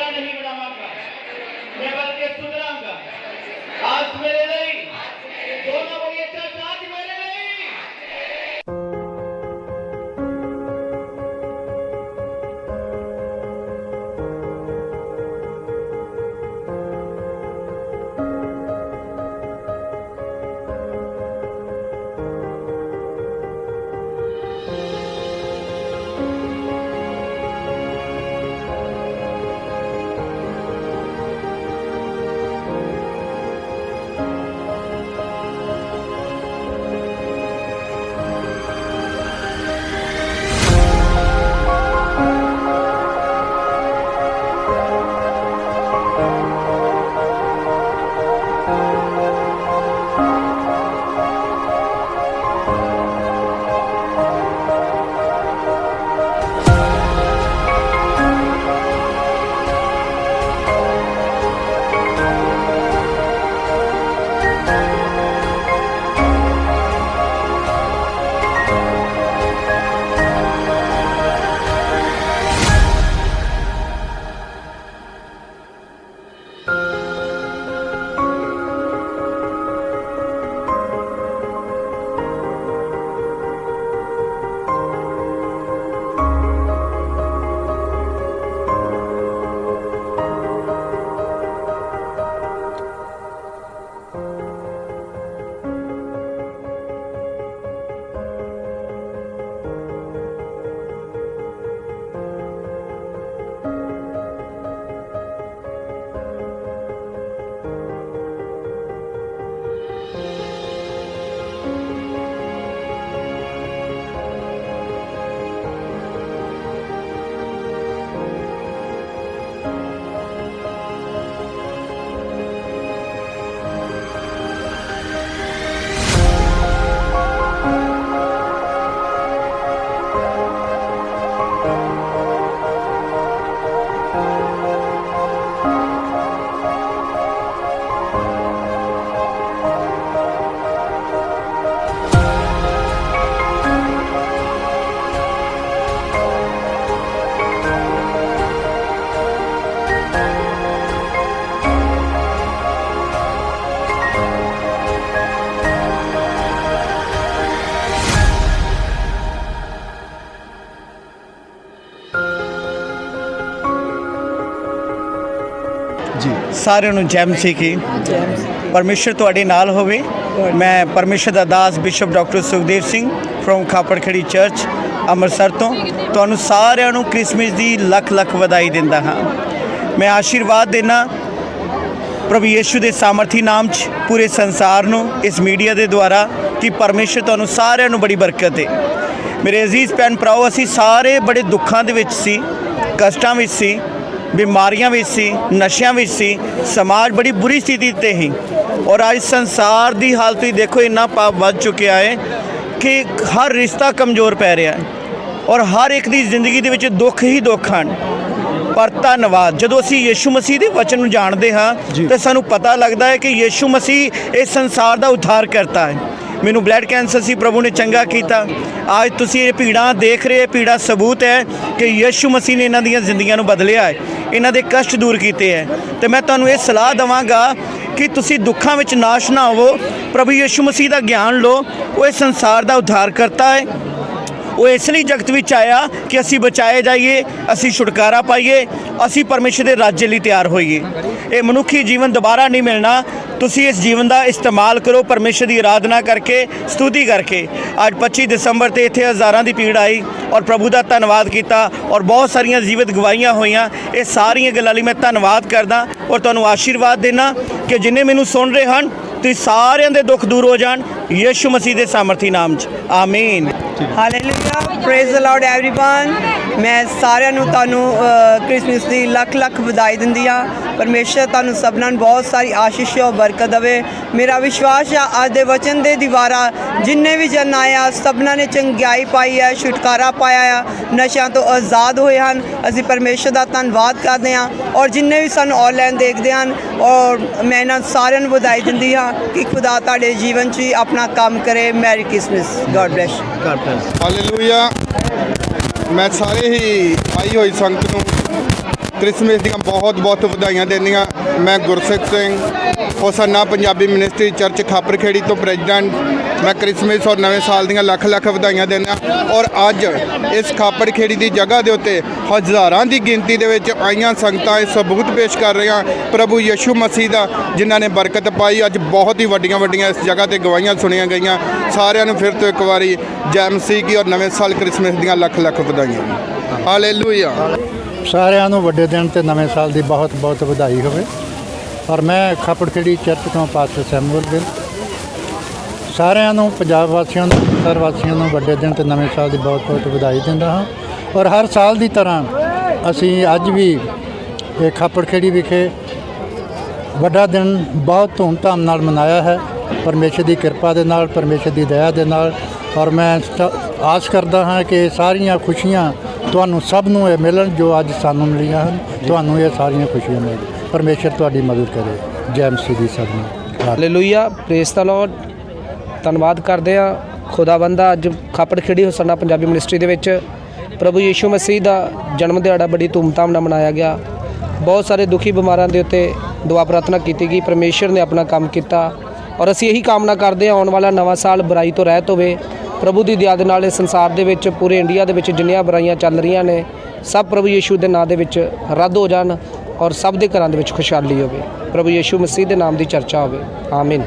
ਬੁਰਾ ਨਹੀਂ ਬਣਾਵਾਂਗਾ। ਮੈਂ ਬਲਕਿ ਸੁਧਰਾਂਗਾ। ਅੱਜ ਮੇਰੇ ਜੀ ਸਾਰਿਆਂ ਨੂੰ ਜੈਮ ਮਸੀਹ ਕੀ ਪਰਮੇਸ਼ਰ ਤੁਹਾਡੇ ਨਾਲ ਹੋਵੇ। ਮੈਂ ਪਰਮੇਸ਼ਰ ਦਾ ਦਾਸ bishop doctor Sukhdev Singh from Khaparkheri church Amritsar ਤੋਂ। ਤੁਹਾਨੂੰ ਸਾਰਿਆਂ ਨੂੰ ਕ੍ਰਿਸਮਸ ਦੀ ਲੱਖ ਲੱਖ ਵਧਾਈ ਦਿੰਦਾ ਹਾਂ। ਮੈਂ ਆਸ਼ੀਰਵਾਦ ਦੇਣਾ ਪ੍ਰਭੂ ਯੀਸ਼ੂ ਦੇ ਸਾਮਰਥੀ ਨਾਮ 'ਚ ਪੂਰੇ ਸੰਸਾਰ ਨੂੰ, ਇਸ ਮੀਡੀਆ ਦੇ ਦੁਆਰਾ ਕਿ ਪਰਮੇਸ਼ਰ ਤੁਹਾਨੂੰ ਸਾਰਿਆਂ ਨੂੰ ਬੜੀ ਬਰਕਤ ਦੇ। ਮੇਰੇ ਅਜ਼ੀਜ਼ ਭੈਣ ਭਰਾਓ, ਅਸੀਂ ਸਾਰੇ ਬੜੇ ਦੁੱਖਾਂ ਦੇ ਵਿੱਚ ਸੀ, ਕਸ਼ਟਾਂ ਵਿੱਚ ਸੀ। ਬਿਮਾਰੀਆਂ ਵਿੱਚ ਸੀ ਨਸ਼ਿਆਂ ਵਿੱਚ ਸੀ ਸਮਾਜ ਬੜੀ ਬੁਰੀ ਸਥਿਤੀ ਤੇ ਸੀ। ਔਰ ਅੱਜ ਸੰਸਾਰ ਦੀ ਹਾਲਤ ਹੀ ਦੇਖੋ ਇੰਨਾ ਪਾਪ ਵੱਧ ਚੁੱਕਿਆ ਹੈ ਕਿ ਹਰ ਰਿਸ਼ਤਾ ਕਮਜ਼ੋਰ ਪੈ ਰਿਹਾ ਹੈ। ਔਰ ਹਰ ਇੱਕ ਦੀ ਜ਼ਿੰਦਗੀ ਦੇ ਵਿੱਚ ਦੁੱਖ ਹੀ ਦੁੱਖ ਹਨ। ਪਰ ਧੰਨਵਾਦ ਜਦੋਂ ਅਸੀਂ ਯਿਸੂ ਮਸੀਹ ਦੇ ਵਚਨ ਨੂੰ ਜਾਣਦੇ ਹਾਂ ਤੇ ਸਾਨੂੰ ਪਤਾ ਲੱਗਦਾ ਹੈ ਕਿ ਯਿਸੂ ਮਸੀਹ ਇਸ ਸੰਸਾਰ ਦਾ ਉਧਾਰ ਕਰਤਾ ਹੈ। ਮੈਨੂੰ ਬਲੱਡ ਕੈਂਸਰ ਸੀ, ਪ੍ਰਭੂ ਨੇ ਚੰਗਾ ਕੀਤਾ। ਅੱਜ ਤੁਸੀਂ ਇਹ ਭੀੜਾਂ ਦੇਖ ਰਹੇ ਭੀੜਾ ਸਬੂਤ ਹੈ ਕਿ ਯਿਸੂ ਮਸੀਹ ਨੇ ਇਹਨਾਂ ਦੀਆਂ ਜ਼ਿੰਦਗੀਆਂ ਨੂੰ ਬਦਲਿਆ ਹੈ। ਇਹਨਾਂ ਦੇ ਕਸ਼ਟ ਦੂਰ ਕੀਤੇ ਹੈ। ਤੇ ਮੈਂ ਤੁਹਾਨੂੰ ਇਹ ਸਲਾਹ ਦਵਾਂਗਾ ਕਿ ਤੁਸੀਂ ਦੁੱਖਾਂ ਵਿੱਚ ਨਾਸ਼ ਨਾ ਹੋਵੋ। ਪ੍ਰਭੂ ਯਿਸੂ ਮਸੀਹ ਦਾ ਗਿਆਨ ਲਓ, ਉਹ ਇਸ ਸੰਸਾਰ ਦਾ ਉਧਾਰ ਕਰਤਾ ਹੈ। ਉਹ ਇਸ ਲਈ ਜਗਤ ਵਿੱਚ ਆਇਆ ਕਿ ਅਸੀਂ ਬਚਾਏ ਜਾਈਏ, ਅਸੀਂ ਛੁਟਕਾਰਾ ਪਾਈਏ, ਅਸੀਂ ਪਰਮੇਸ਼ਰ ਦੇ ਰਾਜ ਲਈ ਤਿਆਰ ਹੋਈਏ। ਇਹ ਮਨੁੱਖੀ ਜੀਵਨ ਦੁਬਾਰਾ ਨਹੀਂ ਮਿਲਣਾ। ਤੁਸੀਂ ਇਸ ਜੀਵਨ ਦਾ ਇਸਤੇਮਾਲ ਕਰੋ ਪਰਮੇਸ਼ਰ ਦੀ ਆਰਾਧਨਾ ਕਰਕੇ, ਸਤੁਤੀ ਕਰਕੇ। ਅੱਜ 25 ਦਸੰਬਰ ਤੇ ਇੱਥੇ ਹਜ਼ਾਰਾਂ ਦੀ ਭੀੜ ਆਈ ਔਰ ਪ੍ਰਭੂ ਦਾ ਧੰਨਵਾਦ ਕੀਤਾ ਔਰ ਬਹੁਤ ਸਾਰੀਆਂ ਜੀਵਤ ਗਵਾਹੀਆਂ ਹੋਈਆਂ। ਇਹ ਸਾਰੀਆਂ ਗੱਲਾਂ ਲਈ ਮੈਂ ਧੰਨਵਾਦ ਕਰਦਾ ਔਰ ਤੁਹਾਨੂੰ ਆਸ਼ੀਰਵਾਦ ਦੇਣਾ ਕਿ ਜਿੰਨੇ ਮੈਨੂੰ ਸੁਣ ਰਹੇ ਹਨ ਤੁਸੀਂ ਸਾਰਿਆਂ ਦੇ ਦੁੱਖ ਦੂਰ ਹੋ ਜਾਣ ਯੀਸ਼ੂ ਮਸੀਹ ਦੇ ਸਾਮਰਥੀ ਨਾਮ 'ਚ ਆਮੀਨ hallelujah praise the Lord everyone ਮੈਂ ਸਾਰਿਆਂ ਨੂੰ ਤੁਹਾਨੂੰ ਕ੍ਰਿਸਮਸ ਦੀ ਲੱਖ ਲੱਖ ਵਧਾਈ ਦਿੰਦੀ ਆ ਪਰਮੇਸ਼ਰ ਤੁਹਾਨੂੰ ਸਭਨਾਂ ਨੂੰ ਬਹੁਤ ਸਾਰੀ ਆਸ਼ੀਸ਼ ਔਰ ਬਰਕਤ ਦੇਵੇ। ਮੇਰਾ ਵਿਸ਼ਵਾਸ ਆ, ਅੱਜ ਦੇ ਵਚਨ ਦੇ ਦੀਵਾਰਾ ਜਿੰਨੇ ਵੀ ਜਨ ਆਇਆ ਸਭਨਾਂ ਨੇ ਚੰਗਿਆਈ ਪਾਈ ਹੈ ਛੁਟਕਾਰਾ ਪਾਇਆ ਆ, ਨਸ਼ਿਆਂ ਤੋਂ ਆਜ਼ਾਦ ਹੋਏ ਹਨ। ਅਸੀਂ ਪਰਮੇਸ਼ਰ ਦਾ ਧੰਨਵਾਦ ਕਰਦੇ ਹਾਂ ਔਰ ਜਿੰਨੇ ਵੀ ਸਾਨੂੰ ਆਨਲਾਈਨ ਦੇਖਦੇ ਹਨ ਔਰ ਮੈਂ ਇਹਨਾਂ ਸਾਰਿਆਂ ਨੂੰ ਵਧਾਈ ਦਿੰਦੀ ਹਾਂ ਕਿ ਖੁਦਾ ਤੁਹਾਡੇ ਜੀਵਨ 'ਚ ਹੀ ਆਪਣਾ ਕੰਮ ਕਰੇ। Merry Christmas God bless God bless. Hallelujah ਮੈਂ ਸਾਰੇ ਹੀ ਆਈ ਹੋਈ ਸੰਗਤ ਨੂੰ ਕ੍ਰਿਸਮਸ ਦੀਆਂ ਬਹੁਤ ਬਹੁਤ ਵਧਾਈਆਂ ਦਿੰਦੀਆਂ। ਮੈਂ Gursikh Singh Hosanna Punjabi ministry church Khaparkheri ਤੋਂ ਪ੍ਰੈਜ਼ੀਡੈਂਟ। ਮੈਂ ਕ੍ਰਿਸਮਸ ਔਰ ਨਵੇਂ ਸਾਲ ਦੀਆਂ ਲੱਖ ਲੱਖ ਵਧਾਈਆਂ ਦਿੰਦਾ। ਔਰ ਅੱਜ ਇਸ ਖਾਪਰਖੇੜੀ ਦੀ ਜਗ੍ਹਾ ਦੇ ਉੱਤੇ ਹਜ਼ਾਰਾਂ ਦੀ ਗਿਣਤੀ ਦੇ ਵਿੱਚ ਆਈਆਂ ਸੰਗਤਾਂ ਇਹ ਸਬੂਤ ਪੇਸ਼ ਕਰ ਰਹੀਆਂ। ਪ੍ਰਭੂ ਯਿਸੂ ਮਸੀਹ ਦਾ ਜਿਨ੍ਹਾਂ ਨੇ ਬਰਕਤ ਪਾਈ ਅੱਜ ਬਹੁਤ ਹੀ ਵੱਡੀਆਂ ਵੱਡੀਆਂ ਇਸ ਜਗ੍ਹਾ ਤੇ ਗਵਾਹੀਆਂ ਸੁਣੀਆਂ ਗਈਆਂ। ਸਾਰਿਆਂ ਨੂੰ ਫਿਰ ਤੋਂ ਇੱਕ ਵਾਰੀ ਜੈ ਮਸੀਹ ਕੀ ਔਰ ਨਵੇਂ ਸਾਲ ਕ੍ਰਿਸਮਸ ਦੀਆਂ ਲੱਖ ਲੱਖ ਵਧਾਈਆਂ। ਹਾਲੇਲੂਇਆ ਸਾਰਿਆਂ ਨੂੰ ਵੱਡੇ ਦਿਨ ਤੇ ਨਵੇਂ ਸਾਲ ਦੀ ਬਹੁਤ ਬਹੁਤ ਵਧਾਈ ਹੋਵੇ। ਔਰ ਮੈਂ ਖਾਪੜਖੇੜੀ ਚਰਚ ਤੋਂ ਪਾਸਟਰ ਸੈਮੂਅਲ ਗਿੱਲ। ਸਾਰਿਆਂ ਨੂੰ, ਪੰਜਾਬ ਵਾਸੀਆਂ ਨੂੰ, ਅੰਮ੍ਰਿਤਸਰ ਵਾਸੀਆਂ ਨੂੰ ਵੱਡੇ ਦਿਨ ਤੇ ਨਵੇਂ ਸਾਲ ਦੀ ਬਹੁਤ ਬਹੁਤ ਵਧਾਈ ਦਿੰਦਾ ਹਾਂ। ਔਰ ਹਰ ਸਾਲ ਦੀ ਤਰ੍ਹਾਂ ਅਸੀਂ ਅੱਜ ਵੀ ਇਹ ਖਾਪੜਖੇੜੀ ਵਿਖੇ ਵੱਡਾ ਦਿਨ ਬਹੁਤ ਧੂਮਧਾਮ ਨਾਲ ਮਨਾਇਆ ਹੈ। ਪਰਮੇਸ਼ਰ ਦੀ ਕਿਰਪਾ ਦੇ ਨਾਲ, ਪਰਮੇਸ਼ਰ ਦੀ ਦਇਆ ਦੇ ਨਾਲ। ਔਰ ਮੈਂ ਆਸ ਕਰਦਾ ਹਾਂ ਕਿ ਸਾਰੀਆਂ ਖੁਸ਼ੀਆਂ ਤੁਹਾਨੂੰ ਸਭ ਨੂੰ ਇਹ ਮਿਲਣ ਜੋ ਅੱਜ ਸਾਨੂੰ ਮਿਲੀਆਂ ਹਨ। ਤੁਹਾਨੂੰ ਇਹ ਸਾਰੀਆਂ ਖੁਸ਼ੀਆਂ ਮਿਲਣ। ਪਰਮੇਸ਼ਰ ਤੁਹਾਡੀ ਮਦਦ ਕਰੇ। ਜੈ ਮਸੀਹ ਦੀ ਸਭ ਨੂੰ। ਧੰਨਵਾਦ। ਹਾਲੇਲੂਇਆ ਪ੍ਰੇਸ ਦਾ ਲਾਰਡ ਧੰਨਵਾਦ ਕਰਦੇ ਆ ਖੁਦਾਵੰਦਾ ਅੱਜ ਖਾਪੜ ਖੇੜੀ ਹੁਸਨਾ ਪੰਜਾਬੀ ਮਿਨਿਸਟਰੀ ਦੇ ਵਿੱਚ। ਪ੍ਰਭੂ ਯੀਸ਼ੂ ਮਸੀਹ ਦਾ ਜਨਮ ਦਿਹਾੜਾ ਬੜੀ ਧੂਮਧਾਮ ਨਾਲ ਮਨਾਇਆ ਗਿਆ। ਬਹੁਤ ਸਾਰੇ ਦੁਖੀ ਬਿਮਾਰਾਂ ਦੇ ਉੱਤੇ ਦੁਆ ਪ੍ਰਾਰਥਨਾ ਕੀਤੀ ਗਈ। ਪਰਮੇਸ਼ਰ ਨੇ ਆਪਣਾ ਕੰਮ ਕੀਤਾ। ਔਰ ਅਸੀਂ ਇਹੀ ਕਾਮਨਾ ਕਰਦੇ ਹਾਂ, ਆਉਣ ਵਾਲਾ ਨਵਾਂ ਸਾਲ ਬੁਰਾਈ ਤੋਂ ਰਹਿਤ ਹੋਵੇ। ਪ੍ਰਭੂ ਦੀ ਦਇਆ ਦੇ ਨਾਲ ਇਸ ਸੰਸਾਰ ਦੇ ਵਿੱਚ, ਪੂਰੇ ਇੰਡੀਆ ਦੇ ਵਿੱਚ ਜਿੰਨੀਆਂ ਬੁਰਾਈਆਂ ਚੱਲ ਰਹੀਆਂ ਨੇ, ਸਭ ਪ੍ਰਭੂ ਯੀਸ਼ੂ ਦੇ ਨਾਂ ਦੇ ਵਿੱਚ ਰੱਦ ਹੋ ਜਾਣ ਔਰ ਸਭ ਦੇ ਘਰਾਂ ਦੇ ਵਿੱਚ ਖੁਸ਼ਹਾਲੀ ਹੋਵੇ। ਪ੍ਰਭੂ ਯੀਸ਼ੂ ਮਸੀਹ ਦੇ ਨਾਮ ਦੀ ਚਰਚਾ ਹੋਵੇ। ਆਮੀਨ।